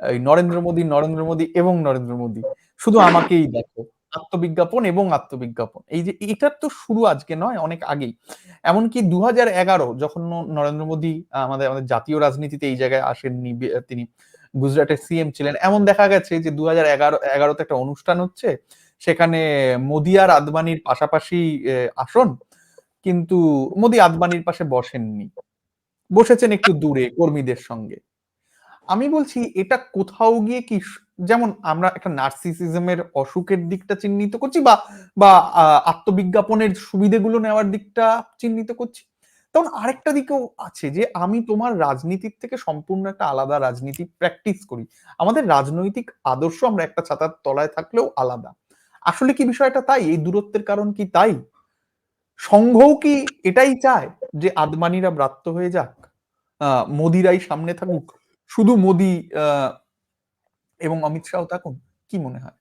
এই নরেন্দ্র মোদী নরেন্দ্র মোদী এবং নরেন্দ্র মোদী। শুধু আমাকেই দেখো, আত্মবিজ্ঞাপন এবং আত্মবিজ্ঞাপন। এই যে, এটার তো শুরু আজকে নয়, অনেক আগেই। এমনকি দু হাজার এগারো যখন নরেন্দ্র মোদী, আমাদের আমাদের জাতীয় রাজনীতিতে এই জায়গায় আসেননি তিনি গুজরাটের সিএম ছিলেন, এমন দেখা গেছে যে দু হাজার এগারো, এগারোতে একটা অনুষ্ঠান হচ্ছে, সেখানে মোদি আর আদবানির পাশাপাশি আসন, কিন্তু মোদি আদবানির পাশে বসেননি। বসেছেন একটু দূরে কর্মীদের সঙ্গে। আমি বলছি, এটা কোথাও গিয়ে কি যেমন আমরা একটা নার্সিসিজমের অসুখের দিকটা চিহ্নিত করছি বা বা আত্মবিজ্ঞাপনের সুবিধেগুলো নেওয়ার দিকটা চিহ্নিত করছি। তখন আরেকটা দিকেও আছে যে, আমি তোমার রাজনীতির থেকে সম্পূর্ণ একটা আলাদা রাজনীতি প্র্যাকটিস করি। আমাদের রাজনৈতিক আদর্শ আমরা একটা ছাতার তলায় থাকলেও আলাদা। আসলে কি বিষয়টা তাই? এই দূরত্বের কারণ কি তাই? সংঘও কি এটাই চায় যে, আদমানিরা ব্রাত্য হয়ে যাক? মোদিরাই সামনে থাকুক? শুধু মোদি এবং অমিত শাহ থাকুন, কি মনে হয়?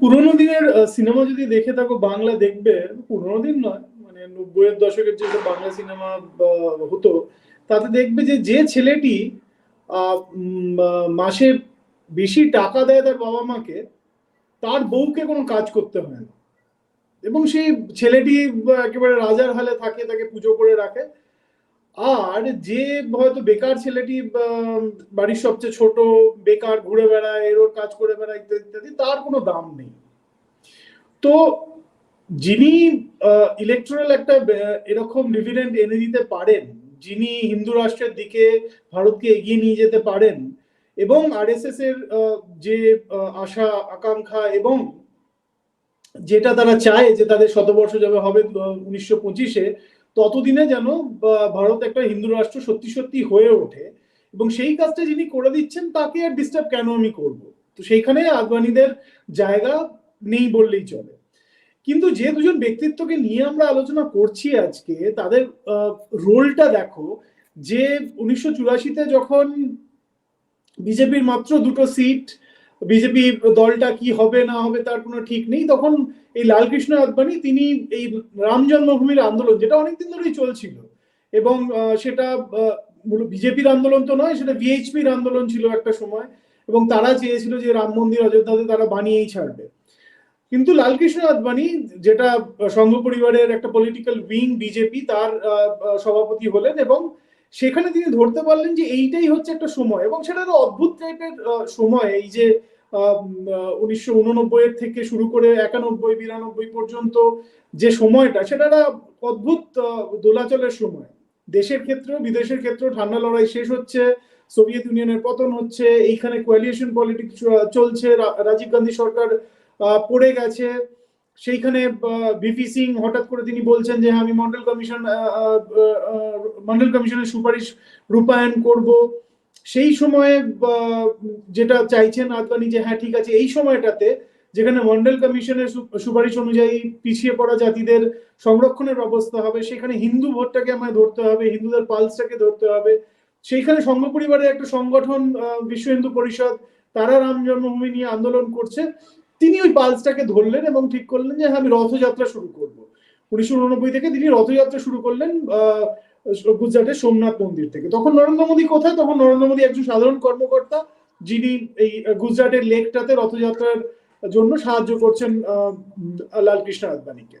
পুরোনো দিনের সিনেমা যদি দেখে থাকো, বাংলা দেখবে, পুরোনো দিন নয় মানে নব্বইয়ের দশকের যে বাংলা সিনেমা হতো, তাতে দেখবে যে যে ছেলেটি মাসে বেশি টাকা দেয় তার বাবা মাকে, তার বউকে কোনো কাজ করতে হয় না। এবং সেই ছেলেটি একেবারে রাজার হালে থাকে, তাকে পুজো করে রাখে আর যে হয়তো বেকার ছেলেটি বাড়ির সবচেয়ে ছোট, বেকার, ঘুরে বেড়ায়, এর কাজ করে বেড়ায়, ইত্যাদি ইত্যাদি, তার কোনো দাম নেই। তো যিনি ইলেকট্রাল একটা এরকম ডিভিডেন্ড এনে দিতে পারেন, যিনি হিন্দু রাষ্ট্রের দিকে ভারতকে এগিয়ে নিয়ে যেতে পারেন, এবং আরএসএস এর যে আশা, আকাঙ্ক্ষা এবং যেটা তারা চায় যে তাদের শতবর্ষ যাবে হবে উনিশশো পঁচিশে ততদিনে যেন ভারত একটা হিন্দু রাষ্ট্র সত্যি সত্যি হয়ে ওঠে, এবং সেই কাজটা যিনি করে দিচ্ছেন, তাকে আর ডিস্টার্ব কেন আমি করব? তো সেইখানে আদবানিদের জায়গা নেই বললেই চলে। কিন্তু যে দুজন ব্যক্তিত্বকে নিয়ে আমরা আলোচনা করছি আজকে, তাদের রোলটা দেখো, যে উনিশশো চুরাশিতে যখন বিজেপির মাত্র দুটো সিট বিজেপি দলটা কি হবে, না হবে তার কোনো ঠিক নেই। তখন এই লালকৃষ্ণ আদবানি, তিনি এই রাম জন্মভূমির আন্দোলন, যেটা অনেকদিন ধরেই চলছিল, এবং সেটা বিজেপির আন্দোলন তো নয়, সেটা ভিএইচপির আন্দোলন ছিল একটা সময়, এবং তারা চেয়েছিল যে রাম মন্দির অযোধ্যাতে তারা বানিয়েই ছাড়বে। কিন্তু লালকৃষ্ণ আদবানি, যেটা সংঘ পরিবারের একটা পলিটিক্যাল উইং বিজেপি, তার সভাপতি হলেন এবং সেখানে তিনি ধরতে পারলেন যে এইটাই হচ্ছে একটা সময় এবং সেটা অদ্ভুত টাইপের সময়। এই যে উনিশশো উননব্বই থেকে শুরু করে একানব্বই, বিরানব্বই পর্যন্ত যে সময়টা, সেটা একটা অদ্ভুত দোলাচলের সময়। দেশের ক্ষেত্রেও, বিদেশের ক্ষেত্রেও ঠান্ডা লড়াই শেষ হচ্ছে, সোভিয়েত ইউনিয়নের পতন হচ্ছে, এইখানে কোয়ালিয়েশন পলিটিক্স চলছে রাজীব গান্ধী সরকার পড়ে গেছে। সেইখানে বিপি সিং হঠাৎ করে তিনি বলছেন যে, আমি মন্ডল কমিশন মন্ডল কমিশনের সুপারিশ রূপায়ণ করব। সেই সময়ে যেটা চাইছেন আদবানি যে হ্যাঁ ঠিক আছে। এই সময়টাতে, যেখানে মন্ডল কমিশনের সুপারিশ অনুযায়ী পিছিয়ে পড়া জাতিদের সংরক্ষণের ব্যবস্থা হবে, সেখানে হিন্দু ভোটটাকে আমায় ধরতে হবে, হিন্দুদের পালসটাকে ধরতে হবে। সেইখানে সংঘ পরিবারের একটা সংগঠন বিশ্ব হিন্দু পরিষদ, তারা রাম জন্মভূমি নিয়ে আন্দোলন করছে। তিনি ওই পালসটাকে ধরলেন এবং ঠিক করলেন যে হ্যাঁ আমি রথযাত্রা শুরু করব। উনিশশো উননব্বই থেকে তিনি রথযাত্রা শুরু করলেন গুজরাটের সোমনাথ মন্দির থেকে। তখন নরেন্দ্র মোদী কোথায়? তখন নরেন্দ্র মোদী একজন সাধারণ কর্মকর্তা, যিনি এই গুজরাটের লেকটাতে রথযাত্রার জন্য সাহায্য করছেন লালকৃষ্ণ আদবানিকে।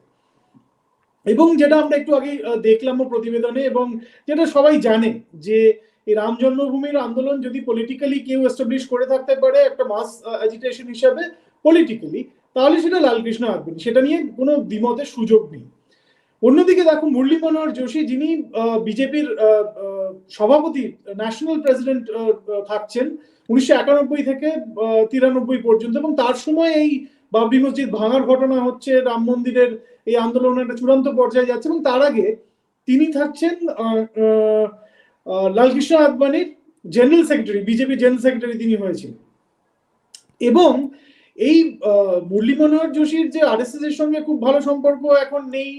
এবং যেটা আমরা একটু আগে দেখলাম প্রতিবেদনে এবং যেটা সবাই জানে যে এই রাম জন্মভূমির আন্দোলন যদি পলিটিক্যালি কেউ এস্টাবলিশ করে থাকতে পারে, একটা মাস অ্যাজিটেশন হিসাবে পলিটিক্যালি তাহলে সেটা লালকৃষ্ণ আদবানি সেটা নিয়ে কোনো দ্বিমতের সুযোগ নেই। অন্যদিকে দেখো মুরলী মনোহর যোশী যিনি বিজেপির সভাপতি ন্যাশনাল প্রেসিডেন্ট থাকছেন উনিশশো একানব্বই থেকে তিরানব্বই পর্যন্ত এবং তার সময় এই বাবরি মসজিদ ভাঙার ঘটনা হচ্ছে, রাম মন্দিরের এই আন্দোলনের একটা চূড়ান্ত পর্যায়ে যাচ্ছে এবং তার আগে তিনি থাকছেন Lalkrishna আদবানির general secretary BJP general secretary তিনি হয়েছেন। এবং এই মুরলী মনোহর যোশীর যে আর এর সঙ্গে খুব ভালো সম্পর্ক এখন নেই,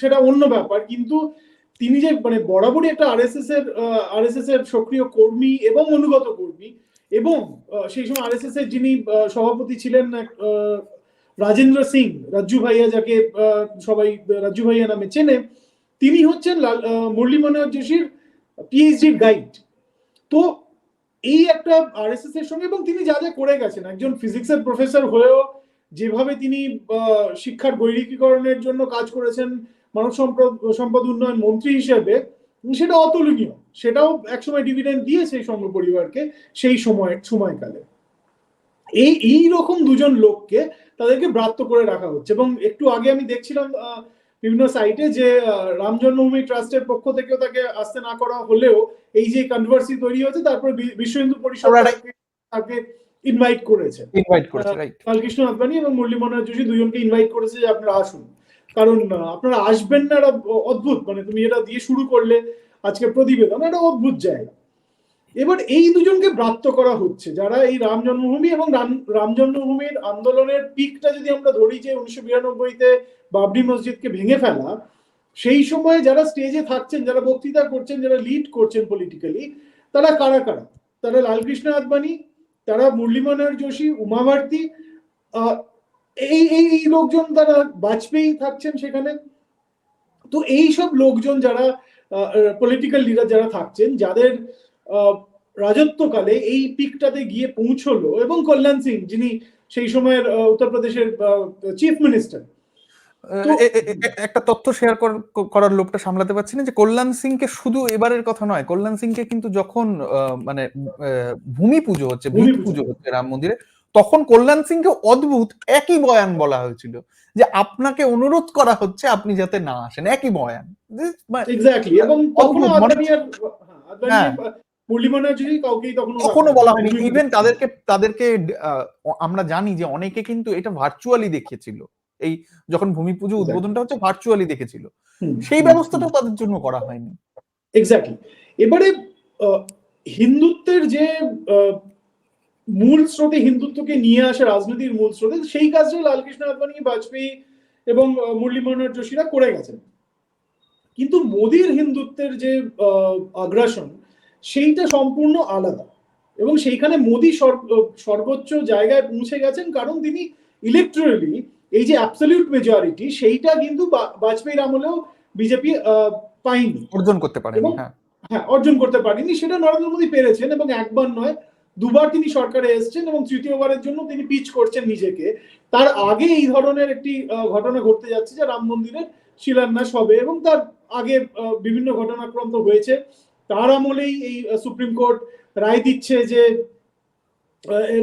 সেটা অন্য ব্যাপার। কিন্তু তিনি যে মানে বরাবরই একটা আর এস এর আর এস এর সক্রিয় কর্মী এবং অনুগত কর্মী এবং সেই সময় আর এস এস এর যিনি সভাপতি ছিলেন রাজেন্দ্র সিং, রাজ্জু ভাইয়া যাকে সবাই, রাজ্জু ভাইয়া নামে চেনে, তিনি হচ্ছেন মুরলী মনোহর যোশীর পিএইচডির গাইড তো এই একটা আরএসএস এর সঙ্গে এবং তিনি যা যা করে গেছেন একজন ফিজিক্সের প্রফেসর হয়েও যেভাবে তিনি শিক্ষার বৈরিকীকরণের জন্য কাজ করেছেন মানব সম্পদ সম্পদ উন্নয়ন মন্ত্রী হিসেবে সেটা অতুলনীয়। সেটাও একসময় ডিভিডেন্ড দিয়েছে এই সংঘ পরিবারকে সেই সময় সময়কালে। এই এই রকম দুজন লোককে তাদেরকে ব্রাত্য করে রাখা হচ্ছে এবং একটু আগে আমি দেখছিলাম আহ, বিভিন্ন সাইটে যে রাম জন্মভূমি ট্রাস্টের পক্ষ থেকেও তাকে আসতে না করা হলেও এই যে কনভার্সি তৈরি হয়েছে তারপরে বিশ্ব হিন্দু পরিষদ তাকে- তাকে ইনভাইট করেছে। ইনভাইট করেছে রাইট লালকৃষ্ণ আদবানি এবং মুরলী মনোহর যোশী দুজনকে ইনভাইট করেছে যে আপনারা আসুন। কারণ আপনারা আসবেন না এটা অদ্ভুত। মানে তুমি এটা দিয়ে শুরু করলে আজকে প্রতিবেদন এটা অদ্ভুত জায়গা। এবার এই দুজনকে ব্রাত্য করা হচ্ছে। যারা এই রাম জন্মভূমি এবং রাম- জন্মভূমির আন্দোলনের পিকটা যদি আমরা ধরি যে উনিশশো বিরানব্বইতে বাবরি মসজিদকে ভেঙে ফেলা সেই সময়ে যারা স্টেজে থাকছেন যারা বক্তৃতা করছেন যারা লিড করছেন পলিটিক্যালি তারা কারা কারা? তারা লালকৃষ্ণ আদবানি তারা মুরলী মনোহর যোশী উমা ভারতী আহ, এই এই এই লোকজন তারা বাজপেয়ী থাকছেন সেখানে। তো এই সব লোকজন যারা পলিটিক্যাল লিডার যারা থাকছেন যাদের রাজত্বকালে এই পিকটাতে গিয়ে পৌঁছলো এবং কল্যাণ সিং যিনি সেই সময়ের উত্তরপ্রদেশের চিফ মিনিস্টার একটা তথ্য শেয়ার করার লোকটা সামলাতে পারছি না যে কল্যাণ সিংকে শুধু এবারের কথা নয় কল্যাণ সিংকে কিন্তু যখন মানে ভূমি পুজো হচ্ছে ভূমি পুজো। হচ্ছে রাম মন্দিরে তখন কল্যাণ সিংকে অদ্ভুত একই বয়ান বলা হয়েছিল যে আপনাকে অনুরোধ করা হচ্ছে আপনি যাতে না আসেন একই বয়ান। এবং কখনো বলা হয়নি। ইভেন তাদেরকে তাদেরকে আমরা জানি যে অনেকে কিন্তু এটা ভার্চুয়ালি দেখেছিল। এই যখন ভূমি পুজো উদ্বোধনটা হচ্ছে ভার্চুয়ালি দেখেছিল। সেই ব্যবস্থাটাও তাদের জন্য করা হয়নি। এক্স্যাক্টলি এবারে হিন্দুত্বের যে মূল স্রোতে হিন্দুত্বকে নিয়ে আসা রাজনীতির মূল স্রোতে সেই কাজটা লালকৃষ্ণ আদবানি বাজপেয়ী এবং মুরলী মনোহর যোশীরা করে গেছেন। কিন্তু মোদির হিন্দুত্বের যে আগ্রাসন সেইটা সম্পূর্ণ আলাদা। এবং সেইখানে মোদি সর্ব- সর্বোচ্চ জায়গায় পৌঁছে গেছেন কারণ তিনি ইলেকট্রালি এই যে অ্যাবসলিউট মেজরিটি সেইটা কিন্তু বাজপেয়ীর আমলেও বিজেপি পায়নি। অর্জন করতে পারেনি হ্যাঁ। হ্যাঁ অর্জন করতে পারেনি। সেটা নরেন্দ্র মোদী পেরেছেন এবং একবার নয় দুবার তিনি সরকারে এসেছেন এবং তৃতীয়বারের জন্য তিনি পিচ করছেন নিজেকে। তার আগে এই ধরনের একটি ঘটনা ঘটতে যাচ্ছে যে রাম মন্দিরের শিলান্যাস হবে এবং তার আগে বিভিন্ন ঘটনাক্রম তো হয়েছে। তার আমলেই এই সুপ্রিম কোর্ট রায় দিচ্ছে যে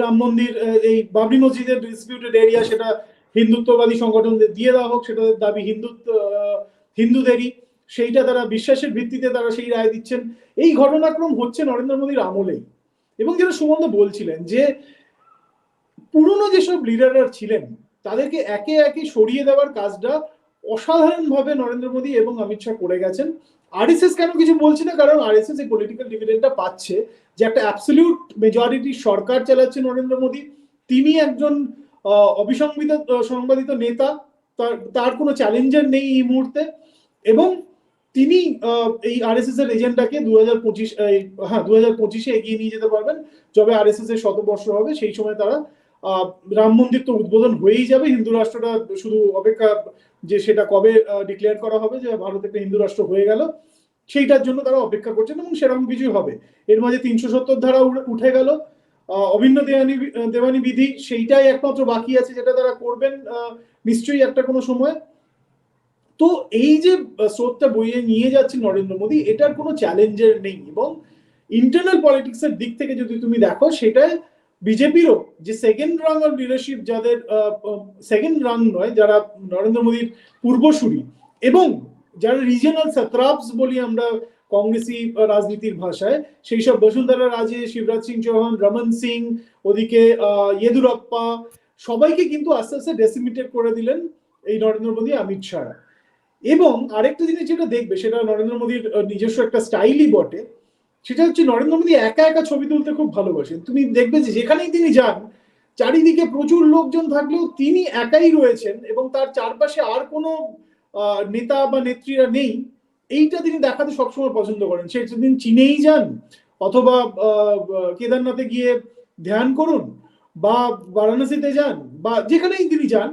রাম মন্দির এই বাবরি মসজিদের ডিসপিউটেড এরিয়া সেটা হিন্দুত্ববাদী সংগঠনদের দিয়ে দেওয়া হোক, সেটা দাবি হিন্দুত্ব হিন্দুদেরই। সেইটা তারা বিশ্বাসের ভিত্তিতে তারা সেই রায় দিচ্ছেন। এই ঘটনাক্রম হচ্ছে নরেন্দ্র মোদীর আমলেই। এবং যেটা সুমন্ত বলছিলেন যে, পুরনো যেসব লিডাররা ছিলেন, তাদেরকে একে একে সরিয়ে দেওয়ার কাজটা অসাধারণভাবে নরেন্দ্র মোদী এবং অমিত শাহ করে গেছেন। আরএসএস কেন কিছু বলছি না? কারণ আরএসএস এই পলিটিক্যাল ডিভিডেন্ডটা পাচ্ছে যে একটা অ্যাবসলিউট মেজরিটি সরকার চালাচ্ছে নরেন্দ্র মোদী। তিনি একজন অবিসংবিত সংবাদিত নেতা। তার তার কোনো চ্যালেঞ্জার নেই এই মুহূর্তে। এবং তিনি এই আরএসএস এর এজেন্ডাকে দু হাজার পঁচিশ হ্যাঁ দু হাজার পঁচিশে এগিয়ে নিয়ে যেতে পারবেন। যবে আরএসএস এর শতবর্ষ হবে, সেই সময় তারা রাম মন্দির তো উদ্বোধন হয়েই যাবে। হিন্দু রাষ্ট্রটা শুধু অপেক্ষা যে সেটা কবে ডিক্লেয়ার করা হবে যে ভারত একটা হিন্দু রাষ্ট্র হয়ে গেল, সেইটার জন্য তারা অপেক্ষা করছেন এবং সেরকম কিছুই হবে। এর মাঝে তিনশো সত্তর ধারা উঠে গেল। অভিন্ন দেওয়ানি দেওয়ানি বিধি সেইটাই একমাত্র বাকি আছে যেটা তারা করবেন নিশ্চয়ই একটা কোনো সময়। তো এই যে স্রোতটা বইয়ে নিয়ে যাচ্ছে নরেন্দ্র মোদী, এটার কোনো চ্যালেঞ্জের নেই এবং ইন্টারনাল পলিটিক্স এর দিক থেকে যদি তুমি দেখো, সেটাই বিজেপিরও যে সেকেন্ড রাং অফ লিডারশিপ যাদের সেকেন্ড রাং নয়, যারা নরেন্দ্র মোদীর পূর্বসূরি এবং যারা রিজিয়নাল সাত্রাপস বলি আমরা কংগ্রেসি রাজনীতির ভাষায় সেই সব বসুন্ধরা রাজে, শিবরাজ সিং চৌহান, রমন সিং, ওদিকে ইয়েদুরাপ্পা, সবাইকে কিন্তু আস্তে আস্তে ডেসিমিটেড করে দিলেন এই নরেন্দ্র মোদী, অমিত শাহ। এবং আরেকটা জিনিস যেটা দেখবে, সেটা নরেন্দ্র মোদীর নিজস্ব একটা স্টাইলই বটে। সেটা হচ্ছে নরেন্দ্র মোদী একা একা ছবি তুলতে খুব ভালোবাসেন। তুমি দেখবে যে যেখানেই তিনি যান, চারিদিকে প্রচুর লোকজন থাকলেও তিনি একাই রয়েছেন এবং তার চারপাশে আর কোনো নেতা বা নেত্রীরা নেই। এইটা তিনি দেখাতে সবসময় পছন্দ করেন। সে তিনি চীনেই যান, অথবা কেদারনাথে গিয়ে ধ্যান করুন বা বারাণসীতে যান বা যেখানেই তিনি যান,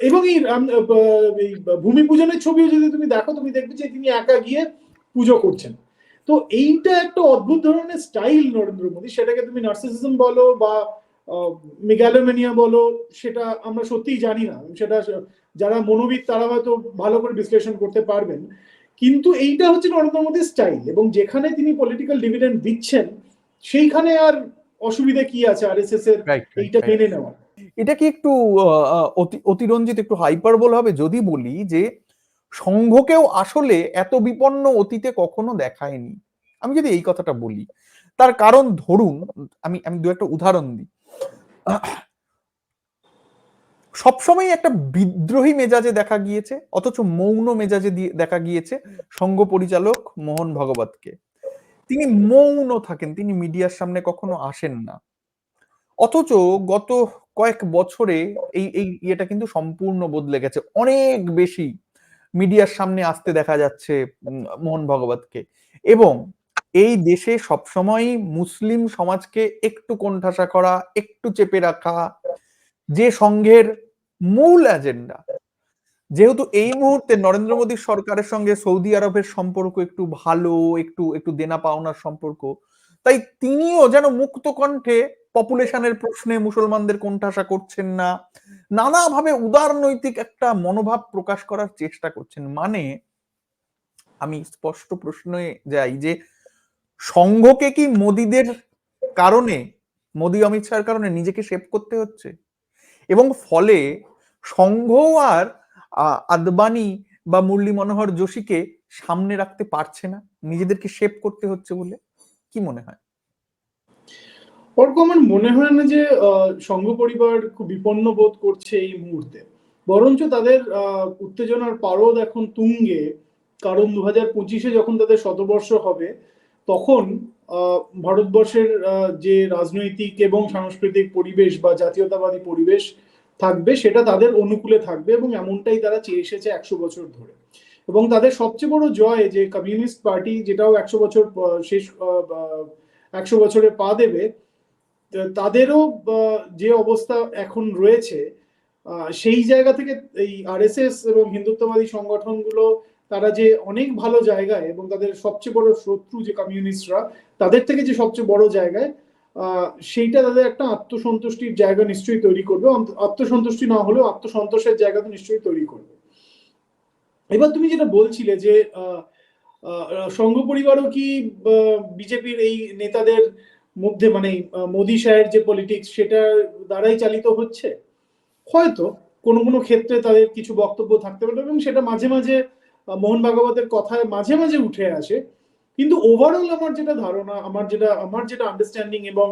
এবং এই ভূমি পূজনের ছবিও যদি তুমি দেখো, তুমি দেখবে যে তিনি একা গিয়ে পুজো করছেন। তো এইটা একটা অদ্ভুত ধরনের স্টাইল নরেন্দ্র মোদী। সেটাকে তুমি নার্সিসিজম বলো বা মেগালোমেনিয়া বলো সেটা আমরা সত্যিই জানি না। সেটা যারা মনোবিদ তারা হয়তো ভালো করে বিশ্লেষণ করতে পারবেন। কিন্তু এইটা হচ্ছে নরেন্দ্র মোদীর স্টাইল এবং যেখানে তিনি পলিটিক্যাল ডিভিডেন্ড দিচ্ছেন সেইখানে আর অসুবিধা কি আছে আর এস এস এর? এইটা মেনে নেওয়া। এটা কি একটু অতিরঞ্জিত একটু হাইপার বল হবে যদি বলি যে সংঘকেও আসলে এত বিপন্ন অতীতে কখনো দেখায়নি। আমি যদি এই কথাটা বলি, তার কারণ ধরুন, আমি আমি দু একটা উদাহরণ দিই। সবসময় একটা বিদ্রোহী মেজাজে দেখা গিয়েছে, অথচ মৌন মেজাজে দেখা গিয়েছে সংঘ পরিচালক মোহন ভগবতকে। তিনি মৌন থাকেন, তিনি মিডিয়ার সামনে কখনো আসেন না। অথচ গত কয়েক বছরে এই এই ইয়েটা কিন্তু সম্পূর্ণ বদলে গেছে, অনেক বেশি। মিডিয়ার সামনে আসতে দেখা যাচ্ছে মোহন ভগবতকে। এবং এই দেশে সবসময় মুসলিম সমাজকে একটু কোণঠাসা করা, একটু চেপে রাখা, যে সংঘের মূল এজেন্ডা যেহেতু এই মুহূর্তে নরেন্দ্র মোদীর সরকারের সঙ্গে সৌদি আরবের সম্পর্ক একটু ভালো, একটু একটু দেনা পাওনার সম্পর্ক, তাই তিনিও যেন মুক্ত কণ্ঠে পপুলেশনের প্রশ্নে মুসলমানদের কোণঠাসা করছেন না, নানাভাবে উদারনৈতিক একটা মনোভাব প্রকাশ করার চেষ্টা করছেন। মানে আমি স্পষ্ট প্রশ্নে যাই যে, সংঘকে কি মোদীদের কারণে, মোদী অমিত শাহের কারণে নিজেকে শেপ করতে হচ্ছে? এবং ফলে সংঘ আর আদবানি বা মুরলী মনোহর যোশীকে সামনে রাখতে পারছে না? নিজেদেরকে শেপ করতে হচ্ছে বলে? কি মনে হয়? অর্ক আমার মনে হয় না যে সংঘ পরিবার খুব বিপন্ন বোধ করছে এই মুহূর্তে। বরঞ্চ তাদের উত্তেজনার পারদ এখন তুঙ্গে। কারণ দু হাজার পঁচিশে যখন তাদের শতবর্ষ হবে, তখন ভারতবর্ষের যে রাজনৈতিক এবং সাংস্কৃতিক পরিবেশ বা জাতীয়তাবাদী পরিবেশ থাকবে, সেটা তাদের অনুকূলে থাকবে এবং এমনটাই তারা চেয়ে এসেছে একশো বছর ধরে। এবং তাদের সবচেয়ে বড় জয় যে কমিউনিস্ট পার্টি যেটাও একশো বছর শেষ একশো বছরে পা দেবে তাদেরও যে অবস্থা এখন রয়েছে সেই জায়গা থেকে এই আরএসএস এবং হিন্দুত্ববাদী সংগঠনগুলো, তারা যে অনেক ভালো জায়গায় এবং তাদের সবচেয়ে বড় শত্রু যে কমিউনিস্টরা, তাদের থেকে যে সবচেয়ে বড় জায়গায় সেইটা তাদের একটা আত্মসন্তুষ্টির জায়গা নিশ্চয়ই তৈরি করবে। আত্মসন্তুষ্টি না হলেও আত্মসন্তোষের জায়গা তো নিশ্চয়ই তৈরি করবে। এবার তুমি যেটা বলছিলে যে সংঘ পরিবারও কি বিজেপির এই নেতাদের মধ্যে মানে মোদি সাহের যে পলিটিক্স সেটা দ্বারাই চালিত হচ্ছে? হয়তো কোনো কোনো ক্ষেত্রে তাদের কিছু বক্তব্য থাকতে পারে এবং সেটা মাঝে মাঝে মোহন ভাগবতের কথায় মাঝে মাঝে উঠে আসে। কিন্তু ওভারঅল আমার যেটা ধারণা, আমার যেটা আমার যেটা আন্ডারস্ট্যান্ডিং এবং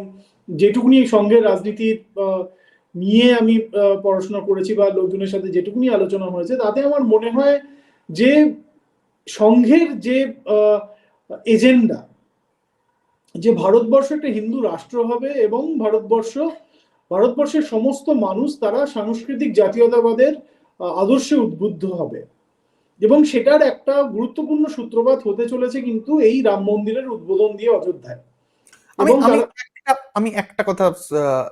যেটুকুনি সঙ্গের রাজনীতি নিয়ে আমি পড়াশোনা করেছি বা লোকজনের সাথে যেটুকুনি আলোচনা হয়েছে, তাতে আমার মনে হয় যে সংঘের যে এজেন্ডা যে ভারতবর্ষ একটা হিন্দু রাষ্ট্র হবে এবং ভারতবর্ষ ভারতবর্ষের সমস্ত মানুষ তারা সাংস্কৃতিক জাতীয়তাবাদের আদর্শে উদ্বুদ্ধ হবে। এবং সেটার একটা গুরুত্বপূর্ণ সূত্রপাত হতে চলেছে কিন্তু এই রাম মন্দিরের উদ্বোধন দিয়ে অযোধ্যায়। আমি একটা কথা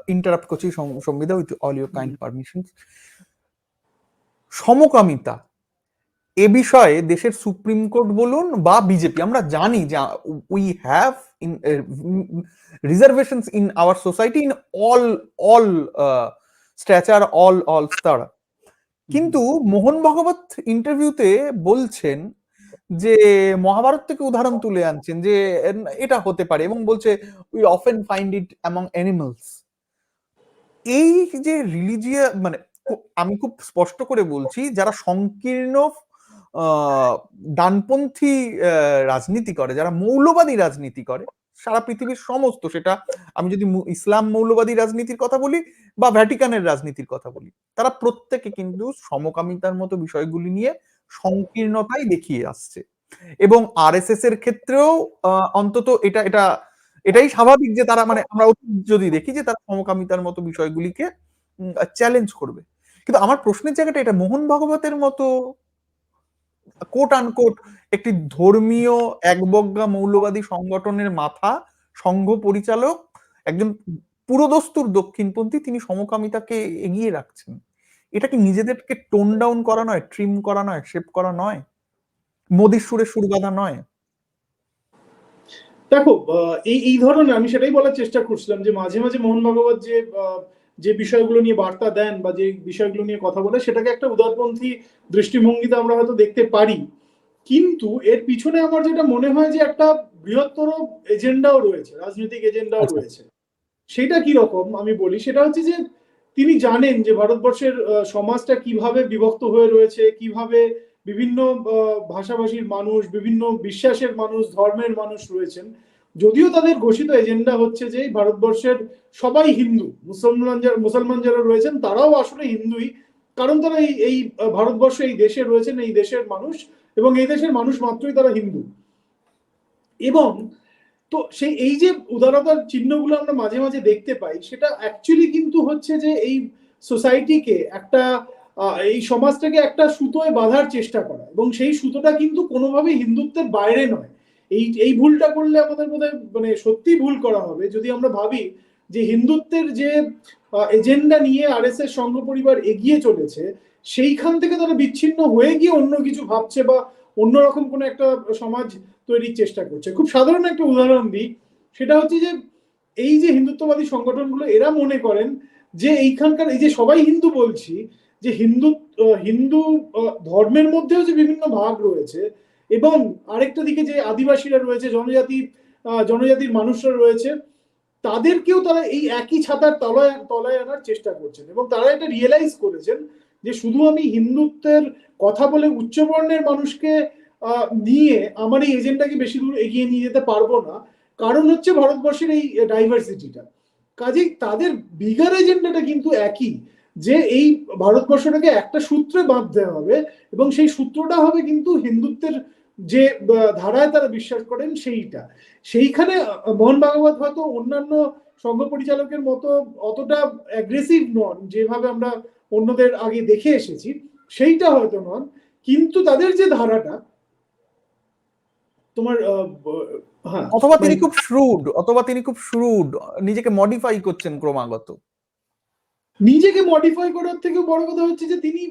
ইন্টারাপ্ট করছি সংবিধা with all your kind permission সমকামিতা এ বিষয়ে দেশের সুপ্রিম কোর্ট বলুন বা বিজেপি আমরা জানি যে we have in reservations in our society in all all stature all all স্তর কিন্তু মোহন ভগবত ইন্টারভিউতে বলছেন যে মহাভারত থেকে উদাহরণ তুলে আনছেন যে এটা হতে পারে এবং বলছে we often find it among animals এই যে রিলিজিয়া মানে আমি খুব স্পষ্ট করে বলছি যারা সংকীর্ণ ডানপন্থী রাজনীতি করে, যারা মৌলবাদী রাজনীতি করে, সারা পৃথিবীর সমস্ত সেটা আমি যদি ইসলাম মৌলবাদী রাজনীতির কথা বলি বা ভ্যাটিকানের রাজনীতির কথা বলি, তারা প্রত্যেকে কিন্তু সমকামিতার মতো বিষয়গুলি নিয়ে সংকীর্ণতাই দেখিয়ে আসছে। এবং আর এর ক্ষেত্রেও অন্তত এটা এটা, এটাই স্বাভাবিক যে তারা মানে আমরা যদি দেখি যে তারা সমকামিতার মতো বিষয়গুলিকে চ্যালেঞ্জ করবে। কিন্তু আমার প্রশ্নের জায়গাটা এটা মোহন ভগবতের মতো কোট আনকোট একটি ধর্মীয় একবজ্ঞা মৌলবাদী সংগঠনের মাথা সংঘ পরিচালক, একজন পুরোদস্তুর দক্ষিণপন্থী, তিনি সমকামিতাকে এগিয়ে রাখছেন। এটা কি নিজেদেরকে টোন ডাউন করা নয় ট্রিম করা নয় শেপ করা নয়? মোদির সুরে সুর বাঁধা নয়? দেখো এই এই ধরনের আমি সেটাই বলার চেষ্টা করছিলাম যে মাঝে মাঝে মোহন ভাগবত যে যে বিষয়গুলো নিয়ে বার্তা দেন বা যে বিষয়গুলো নিয়ে কথা বলে সেটাকে একটা উদারপন্থী দৃষ্টিভঙ্গিতে আমরা হয়তো দেখতে পারি। কিন্তু এর পিছনে আমার যেটা মনে হয় যে একটা বৃহত্তর এজেন্ডাও রয়েছে রাজনৈতিক এজেন্ডাও আচ্ছা। রয়েছে। সেটা কি রকম আমি বলি সেটা হচ্ছে যে তিনি জানেন যে ভারতবর্ষের সমাজটা কীভাবে বিভক্ত হয়ে রয়েছে কীভাবে বিভিন্ন ভাষাভাষীর মানুষ বিভিন্ন বিশ্বাসের মানুষ ধর্মের মানুষ রয়েছেন। যদিও তাদের ঘোষিত এজেন্ডা হচ্ছে যে ভারতবর্ষের সবাই হিন্দু, মুসলমান যারা মুসলমান যারা রয়েছেন, তারাও আসলে হিন্দুই। কারণ তারা এই এই ভারতবর্ষ, এই দেশে রয়েছেন, এই দেশের মানুষ, এবং এই দেশের মানুষ মাত্রই তারা হিন্দু। এবং তো সেই, এই যে উদারতার চিহ্নগুলো আমরা মাঝে মাঝে দেখতে পাই, সেটা অ্যাকচুয়ালি কিন্তু হচ্ছে যে এই সোসাইটিকে একটা এই সমাজটাকে একটা সুতোয় বাঁধার চেষ্টা করা। এবং সেই সুতোটা কিন্তু কোনোভাবে হিন্দুত্বের বাইরে নয়। এই এই ভুলটা করলে আমাদের বোধহয় মানে সত্যি ভুল করা হবে। যদি আমরা ভাবি যে হিন্দুত্বের যে এজেন্ডা নিয়ে আর এস এস সংঘ পরিবার এগিয়ে চলেছে, সেইখান থেকে তারা বিচ্ছিন্ন হয়ে গিয়ে অন্য কিছু ভাবছে বা অন্যরকম কোনো একটা সমাজ তৈরির চেষ্টা করছে। খুব সাধারণ একটা উদাহরণ দিই, সেটা হচ্ছে যে, এই যে হিন্দুত্ববাদী সংগঠনগুলো, এরা মনে করেন যে এইখানকার, এই যে সবাই হিন্দু বলছি, যে হিন্দু হিন্দু ধর্মের মধ্যেও যে বিভিন্ন ভাগ রয়েছে এবং আরেকটা দিকে যে আদিবাসীরা রয়েছে, জনজাতি জনজাতির মানুষরা রয়েছে, তাদেরকেও তারা এই একই ছাতার তলায় তলায় আনার চেষ্টা করছেন এবং তারা এটা রিয়েলাইজ করেছেন যে শুধু আমি হিন্দুত্বের কথা বলে উচ্চবর্ণের মানুষকে নিয়ে আমার এই এজেন্ডাকে বেশি দূর এগিয়ে নিয়ে যেতে পারব না, কারণ হচ্ছে ভারতবর্ষের এই ডাইভার্সিটিটা কাজেই তাদের বিগার এজেন্ডাটা কিন্তু একই, যে এই ভারতবর্ষটাকে একটা সূত্রে বাঁধতে হবে এবং সেই সূত্রটা হবে কিন্তু হিন্দুত্বের যে ধারায় তারা বিশ্বাস করেন সেইটা। সেইখানে মোহন ভাগবত হয়তো অন্যান্য সংঘ পরিচালকের মতো অতটা অ্যাগ্রেসিভ নন যেভাবে আমরা অন্যদের আগে দেখে এসেছি সেইটা হয়তো নন। কিন্তু তাদের যে ধারাটা তোমার হ্যাঁ। অথবা তিনি খুব শ্রুড অথবা তিনি খুব শ্রুড নিজেকে মডিফাই করছেন ক্রমাগত। নিজেকে মডিফাই করার থেকে বড় কথা হচ্ছে যে তিনি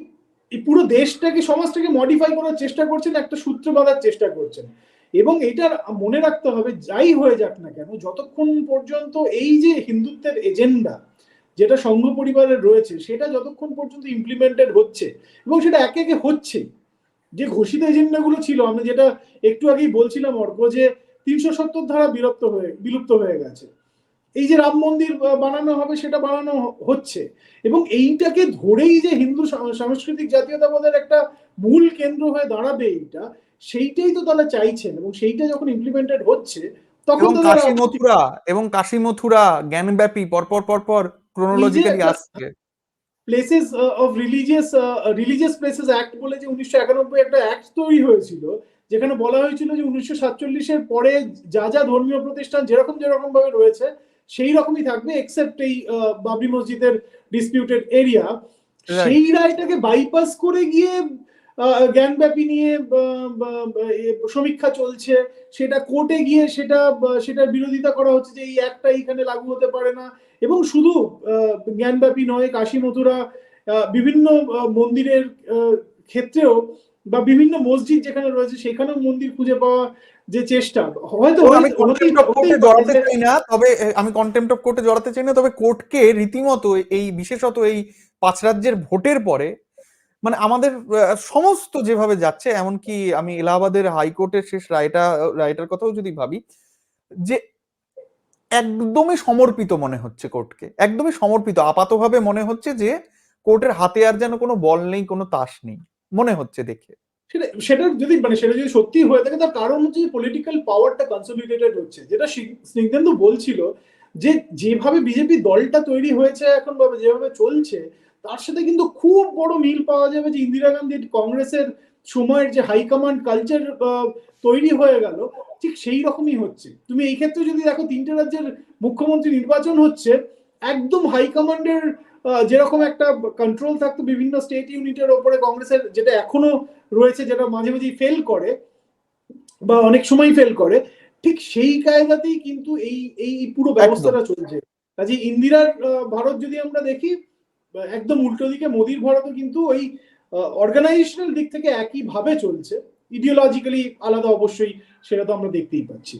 এই পুরো দেশটাকে, সমাজটাকে মডিফাই করার চেষ্টা করছেন, একটা সূত্র বাঁধার চেষ্টা করছেন। এবং এটা মনে রাখতে হবে, যাই হয়ে যাক না কেন, যতক্ষণ পর্যন্ত এই যে হিন্দুত্বের এজেন্ডা যেটা সংঘ পরিবারের রয়েছে, সেটা যতক্ষণ পর্যন্ত ইমপ্লিমেন্টেড হচ্ছে, এবং সেটা একে একে হচ্ছে, যে ঘোষিত এজেন্ডাগুলো ছিল, আমি যেটা একটু আগেই বলছিলাম অর্ক, যে তিনশো সত্তর ধারা বিলুপ্ত হয়ে বিলুপ্ত হয়ে গেছে। এই যে রাম মন্দির বানানো হবে সেটা বানানো হচ্ছে। এবং এইটাকে ধরেই যে হিন্দু সাংস্কৃতিক জাতীয়তাবাদের একটা মূল কেন্দ্র হয়ে দাঁড়াবে এইটা সেইটাই তো তারা চাইছেন। এবং সেইটা যখন ইমপ্লিমেন্টেড হচ্ছে তখন কাশী মথুরা এবং কাশী মথুরা জ্ঞানব্যাপী পরপর পরপর ক্রোনোলজিক্যালি আসছে। Places of religious religious places act বলে যে উনিশশো একানব্বই একটা অ্যাক্ট তৈরি হয়েছিল যেখানে বলা হয়েছিল যে উনিশশো সাতচল্লিশের পরে যা যা ধর্মীয় প্রতিষ্ঠান যেরকম যেরকম ভাবে রয়েছে সেই রকমই থাকবে এক্সেপ্ট এই বাবরি মসজিদের ডিসপিউটেড এরিয়া. সেই রায়টাকে বাইপাস করে গিয়ে জ্ঞানব্যাপী নিয়ে সমীক্ষা চলছে। সেটা কোর্টে গিয়ে সেটা সেটার বিরোধিতা করা হচ্ছে যে এই একটা এখানে লাগু হতে পারে না। এবং শুধু আহ, জ্ঞানব্যাপী নয় কাশী মথুরা বিভিন্ন মন্দিরের ক্ষেত্রেও বা বিভিন্ন মসজিদ যেখানে রয়েছে সেখানেও মন্দির খুঁজে পাওয়া যে চেষ্টা। হয়তো আমি কন্টেম্প্ট অফ কোর্টে জড়াতে চাই না তবে আমি কন্টেম্প্ট অফ কোর্টে জড়াতে চাই না তবে কোর্টকে রীতিমতো এই বিশেষত এই পাঁচ রাজ্যের ভোটের পরে মানে আমাদের সমস্ত যেভাবে যাচ্ছে এমনকি আমি এলাহাবাদের হাইকোর্টের শেষ রায়টা রায়টার কথাও যদি ভাবি যে একদমই সমর্পিত মনে হচ্ছে কোর্টকে একদমই সমর্পিত আপাতভাবে মনে হচ্ছে যে কোর্টের হাতে আর যেন কোনো বল নেই কোনো তাস নেই। মনে হচ্ছে দেখে। সেটা সেটা যদি মানে সেটা যদি সত্যি হয়ে থাকে, তার কারণ হচ্ছে পলিটিক্যাল পাওয়ারটা কনসলিডেটেড হচ্ছে। যেটা স্নি- স্নিগ্ধেন্দু বলছিল যে যেভাবে বিজেপি দলটা তৈরি হয়েছে এখন বা যেভাবে চলছে, তার সাথে কিন্তু খুব বড় মিল পাওয়া যাবে যে ইন্দিরা গান্ধী কংগ্রেসের সময়ের যে হাইকমান্ড কালচার তৈরি হয়ে গেল, ঠিক সেই রকমই হচ্ছে। তুমি এই ক্ষেত্রে যদি দেখো, তিনটে রাজ্যের মুখ্যমন্ত্রী নির্বাচন হচ্ছে, একদম হাইকমান্ডের যেরকম একটা কন্ট্রোল থাকতো বিভিন্ন স্টেট ইউনিটের ওপরে কংগ্রেসের যেটা এখনও রয়েছে যেটা মাঝে মাঝে ফেল করে বা অনেক সময় ফেল করে ঠিক সেই কায়দাতেই কিন্তু এই এই পুরো ব্যবস্থাটা চলছে। কাজে ইন্দিরার ভারত যদি আমরা দেখি একদম উল্টো দিকে মোদির ভারতও কিন্তু ওই অর্গানাইজেশনাল দিক থেকে একই ভাবে চলছে। ইডিওলজিক্যালি আলাদা অবশ্যই সেটা তো আমরা দেখতেই পাচ্ছি।